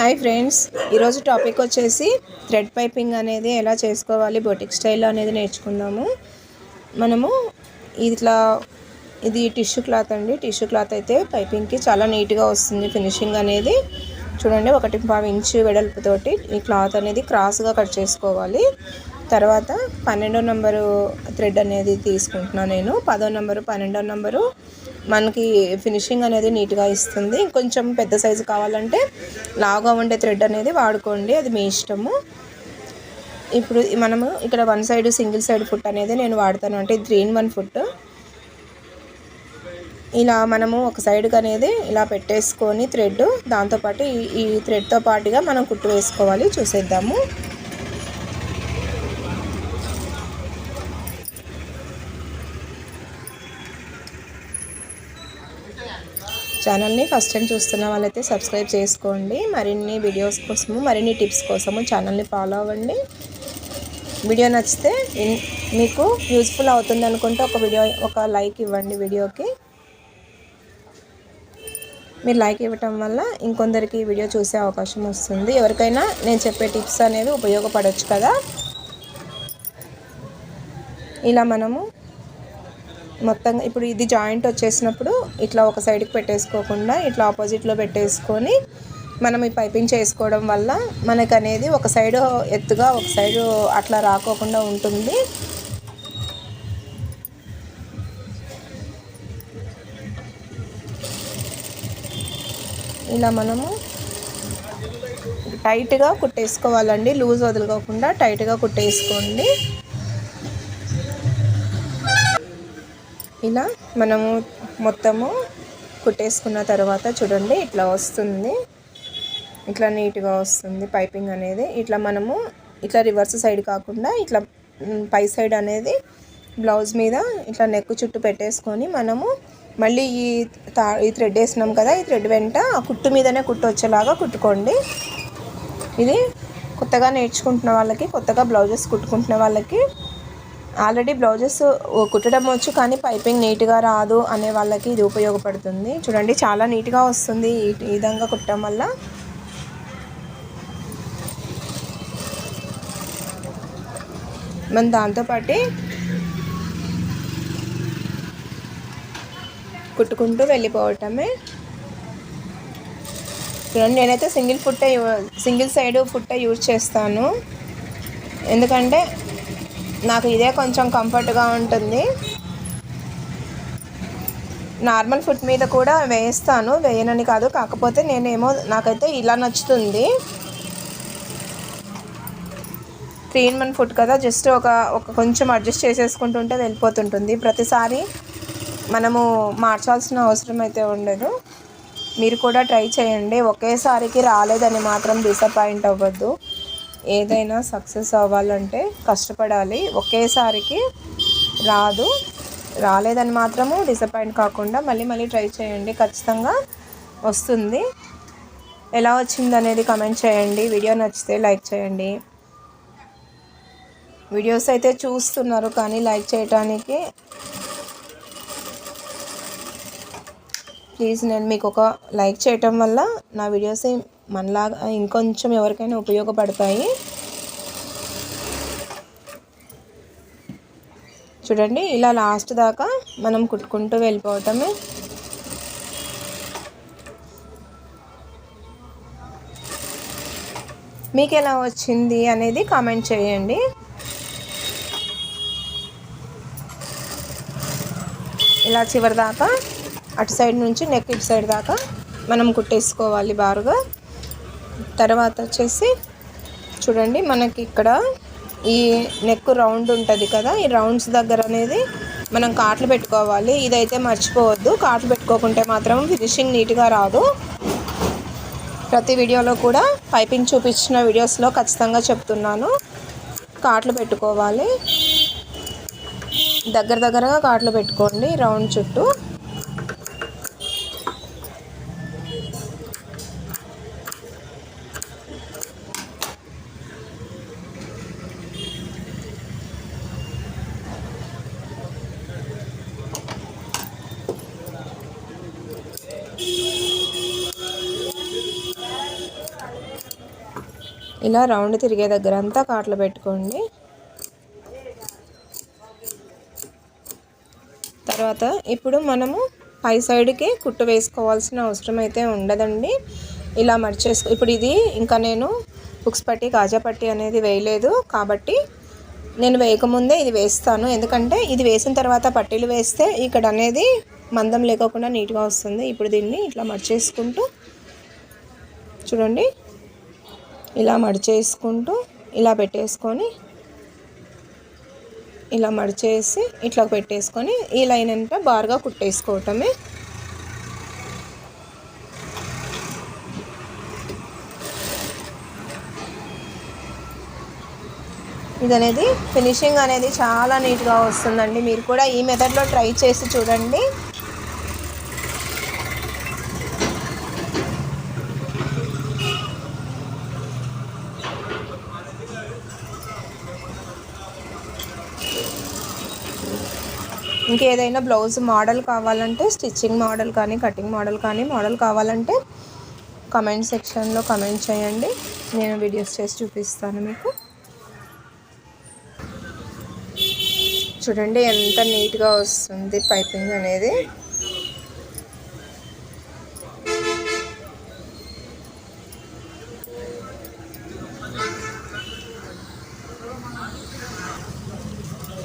Hi friends. ఈరోజు topic వచ్చేసి thread piping అనేది ఎలా చేసుకోవాలి బొటిక్ స్టైల్ అనేది నేర్చుకుందాము. మనము ఇట్లా ఇది టిష్యూ క్లాత్ అండి. టిష్యూ క్లాత్ అయితే పైపింగ్కి చాలా నీట్గా వస్తుంది ఫినిషింగ్ అనేది. చూడండి ఒకటి పావు ఇంచు వెడల్పుతోటి ఈ క్లాత్ అనేది క్రాస్గా కట్ చేసుకోవాలి. తర్వాత పన్నెండో నెంబరు థ్రెడ్ అనేది తీసుకుంటున్నాను నేను. పదో నెంబరు పన్నెండో నెంబరు మనకి ఫినిషింగ్ అనేది నీట్గా ఇస్తుంది. కొంచెం పెద్ద సైజు కావాలంటే లావుగా ఉండే థ్రెడ్ అనేది వాడుకోండి. అది మీ ఇష్టము. ఇప్పుడు మనము ఇక్కడ one side single side foot అనేది నేను వాడతాను. అంటే త్రీ ఇన్ వన్ ఫుట్ ఇలా మనము ఒక సైడ్కి అనేది ఇలా పెట్టేసుకొని థ్రెడ్ దాంతోపాటు ఈ థ్రెడ్తో పాటుగా మనం కుట్టు వేసుకోవాలి. చూసేద్దాము. ఛానల్ని ఫస్ట్ టైం చూస్తున్న వాళ్ళైతే సబ్స్క్రైబ్ చేసుకోండి. మరిన్ని వీడియోస్ కోసము మరిన్ని టిప్స్ కోసము ఛానల్ని ఫాలో అవ్వండి. వీడియో నచ్చితే మీకు యూస్ఫుల్ అవుతుంది అనుకుంటే ఒక వీడియో ఒక లైక్ ఇవ్వండి వీడియోకి. మీరు లైక్ ఇవ్వటం వల్ల ఇంకొందరికి వీడియో చూసే అవకాశం వస్తుంది. ఎవరికైనా నేను చెప్పే టిప్స్ అనేవి ఉపయోగపడవచ్చు కదా. ఇలా మనము మొత్తంగా ఇప్పుడు ఇది జాయింట్ వచ్చేసినప్పుడు ఇట్లా ఒక సైడ్కి పెట్టేసుకోకుండా ఇట్లా ఆపోజిట్లో పెట్టేసుకొని మనం ఈ పైపింగ్ చేసుకోవడం వల్ల మనకు అనేది ఒక సైడ్ ఎత్తుగా ఒక సైడు అట్లా రాకోకుండా ఉంటుంది. ఇలా మనము టైట్గా కుట్టేసుకోవాలండి. లూజ్ వదులుకోకుండా టైట్గా కుట్టేసుకోండి. ఇలా మనము మొత్తము కుట్టేసుకున్న తర్వాత చూడండి ఇట్లా వస్తుంది. ఇట్లా నీట్గా వస్తుంది పైపింగ్ అనేది. ఇట్లా మనము ఇట్లా రివర్స్ సైడ్ కాకుండా ఇట్లా పై సైడ్ అనేది బ్లౌజ్ మీద ఇట్లా నెక్ చుట్టూ పెట్టేసుకొని మనము మళ్ళీ ఈ తా ఈ థ్రెడ్ వేసినాం కదా ఈ థ్రెడ్ వెంట ఆ కుట్టు మీదనే కుట్టు వచ్చేలాగా కుట్టుకోండి. ఇది కొత్తగా నేర్చుకుంటున్న వాళ్ళకి కొత్తగా బ్లౌజెస్ కుట్టుకుంటున్న వాళ్ళకి ఆల్రెడీ బ్లౌజెస్ కుట్టడం వచ్చు కానీ పైపింగ్ నీట్గా రాదు అనే వాళ్ళకి ఇది ఉపయోగపడుతుంది. చూడండి చాలా నీట్గా వస్తుంది ఈ విధంగా కుట్టడం వల్ల. మనం దాంతోపాటు కుట్టుకుంటూ వెళ్ళిపోవటమే. చూడండి నేనైతే సింగిల్ ఫుట్టే సింగిల్ సైడ్ ఫుట్టే యూజ్ చేస్తాను. ఎందుకంటే నాకు ఇదే కొంచెం కంఫర్ట్గా ఉంటుంది. నార్మల్ ఫుడ్ మీద కూడా వేస్తాను. వేయనని కాదు. కాకపోతే నేనేమో నాకైతే ఇలా నచ్చుతుంది. త్రీ ఇన్ వన్ ఫుడ్ కదా జస్ట్ ఒక ఒక కొంచెం అడ్జస్ట్ చేసేసుకుంటుంటే వెళ్ళిపోతుంటుంది. ప్రతిసారి మనము మార్చాల్సిన అవసరం అయితే ఉండదు. మీరు కూడా ట్రై చేయండి. ఒకేసారికి రాలేదని మాత్రం డిసప్పాయింట్ అవ్వద్దు. ఏదైనా సక్సెస్ అవ్వాలంటే కష్టపడాలి. ఒకేసారికి రాదు. రాలేదని మాత్రము డిసప్పాయింట్ కాకుండా మళ్ళీ మళ్ళీ ట్రై చేయండి. ఖచ్చితంగా వస్తుంది. ఎలా వచ్చింది అనేది కమెంట్ చేయండి. వీడియో నచ్చితే లైక్ చేయండి. వీడియోస్ అయితే చూస్తున్నారు కానీ లైక్ చేయటానికి ప్లీజ్ నేను మీకు ఒక లైక్ చేయటం వల్ల నా వీడియోస్ మనలాగా ఇంకొంచెం ఎవరికైనా ఉపయోగపడతాయి. చూడండి ఇలా లాస్ట్ దాకా మనం కుట్టుకుంటూ వెళ్ళిపోవటమే. మీకు ఎలా వచ్చింది అనేది కామెంట్ చేయండి. ఇలా చివరి దాకా అటు సైడ్ నుంచి నెక్ ఇటు సైడ్ దాకా మనం కుట్టేసుకోవాలి బారుగా. తర్వాత వచ్చేసి చూడండి మనకి ఇక్కడ ఈ నెక్ రౌండ్ ఉంటుంది కదా ఈ రౌండ్స్ దగ్గర అనేది మనం కాట్లు పెట్టుకోవాలి. ఇదైతే మర్చిపోవద్దు. కాట్లు పెట్టుకోకుంటే మాత్రం ఫినిషింగ్ నీట్గా రాదు. ప్రతి వీడియోలో కూడా పైపింగ్ చూపించిన వీడియోస్లో ఖచ్చితంగా చెప్తున్నాను. కాట్లు పెట్టుకోవాలి. దగ్గర దగ్గరగా కాట్లు పెట్టుకోండి రౌండ్ చుట్టూ. ఇలా రౌండ్ తిరిగే దగ్గర అంతా కాట్లు పెట్టుకోండి. తర్వాత ఇప్పుడు మనము పై సైడ్కి కుట్టు వేసుకోవాల్సిన అవసరం అయితే ఉండదండి. ఇలా మర్చేసుకో ఇప్పుడు ఇది ఇంకా నేను బుక్స్ పట్టి కాజా పట్టి అనేది వేయలేదు కాబట్టి నేను వేయకముందే ఇది వేస్తాను. ఎందుకంటే ఇది వేసిన తర్వాత పట్టీలు వేస్తే ఇక్కడ అనేది మందం లేకోకుండా నీట్గా వస్తుంది. ఇప్పుడు దీన్ని ఇట్లా మర్చేసుకుంటూ చూడండి. ఇలా మడిచేసుకుంటూ ఇలా పెట్టేసుకొని ఇలా మడిచేసి ఇట్లా పెట్టేసుకొని ఈ లైన్ అంతా బార్గా కుట్టేసుకోవటమే. ఇది అనేది ఫినిషింగ్ అనేది చాలా నీట్గా వస్తుందండి. మీరు కూడా ఈ మెథడ్లో ట్రై చేసి చూడండి. ఇంకేదైనా బ్లౌజ్ మోడల్ కావాలంటే స్టిచ్చింగ్ మోడల్ కానీ కటింగ్ మోడల్ కానీ మోడల్ కావాలంటే కమెంట్ సెక్షన్లో కమెంట్ చేయండి. నేను వీడియోస్ చేసి చూపిస్తాను మీకు. చూడండి ఎంత నీట్గా వస్తుంది పైపింగ్ అనేది.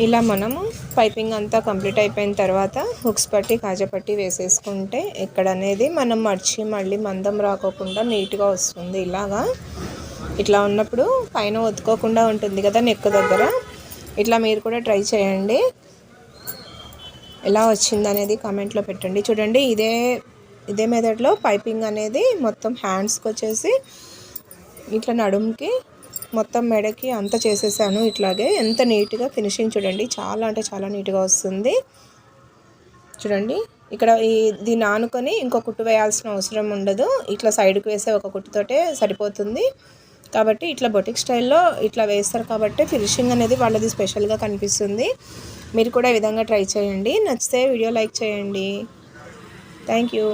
ఇలా మనము పైపింగ్ అంతా కంప్లీట్ అయిపోయిన తర్వాత హుక్స్ పట్టి కాజపట్టి వేసేసుకుంటే ఇక్కడ అనేది మనం మర్చి మళ్ళీ మందం రాకోకుండా నీట్గా వస్తుంది. ఇలాగా ఇట్లా ఉన్నప్పుడు పైన ఒత్తుకోకుండా ఉంటుంది కదా నెక్ దగ్గర. ఇట్లా మీరు కూడా ట్రై చేయండి. ఎలా వచ్చింది అనేది కామెంట్లో పెట్టండి. చూడండి ఇదే ఇదే మెథడ్లో పైపింగ్ అనేది మొత్తం హ్యాండ్స్కి వచ్చేసి ఇట్లా నడుముకి మొత్తం మెడకి అంతా చేసేసాను ఇట్లాగే. ఎంత నీట్గా ఫినిషింగ్ చూడండి. చాలా అంటే చాలా నీట్గా వస్తుంది. చూడండి. ఇక్కడ ఈ దీన్ని ఆనుకొని ఇంకో కుట్టు వేయాల్సిన అవసరం ఉండదు. ఇట్లా సైడ్కి వేసే ఒక కుట్టుతోటే సరిపోతుంది. కాబట్టి ఇట్లా బొటిక్ స్టైల్లో ఇట్లా వేస్తారు కాబట్టి ఫినిషింగ్ అనేది వాళ్ళది స్పెషల్గా కనిపిస్తుంది. మీరు కూడా ఈ విధంగా ట్రై చేయండి. నచ్చితే వీడియో లైక్ చేయండి. Thank you